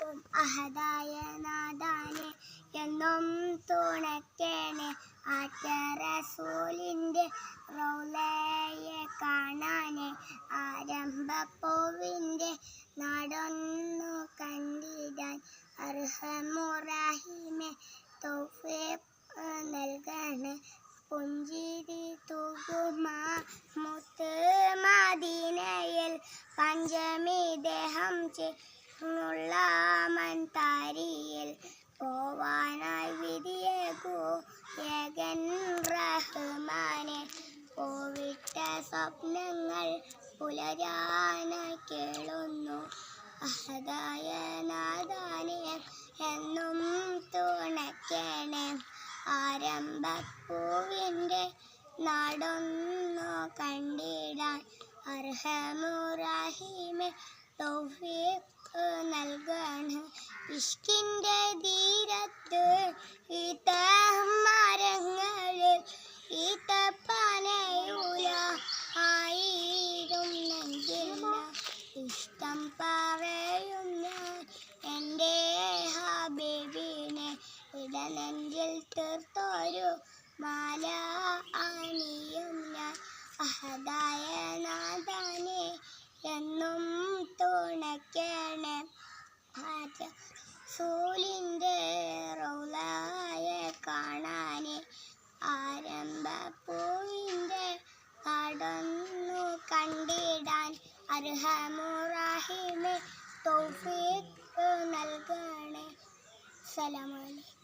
നിൽക്കും. അഹദായ നാദാനെ എന്നും തുണക്കേനെ ആറ്ററസൂലിന്റെ റൗലയെ കാണാനെ. ആരംഭപ്പൂവിന്റെ നാടൊന്നു കണ്ടിടാൻ അർഹമുറാഹിമെ. തൗഫീഖ് നൽകണേ. പുഞ്ചിരി തൂകുമാ മുത്ത് മദീനയിൽ പഞ്ചമി ദേഹം ചേർന്നുള്ള പുലരാനായി കേളുന്നു. അഹദായ നാദാനെ എന്നും തുണയ്ക്കണേ. ആരംഭപ്പൂവിന്റെ നാടൊന്നു കണ്ടിടാൻ അർഹമുറാഹിമെ തൗഫീഖ് നൽകണം. ഇഷ്കിന്റെ തീരത്ത് ഈത്ത ഇഷ്ടം പറയും ഞാൻ എന്റെ ഹബീബിനെ ഇടനെഞ്ചിൽ തീർത്തൊരു മാല അണിയും ഞാൻ. അഹദായ നാദാനെ എന്നും തുണയ്ക്കണേ. സൂലിന്റെ റൗലായ കാണാനെ. ആരംഭപ്പൂവിന്റെ പൂവിന്റെ കണ്ടിടാൻ അർഹമുറാഹിമെ തൗഫീഖ് നൽകണേ. സലാമലൈക്കും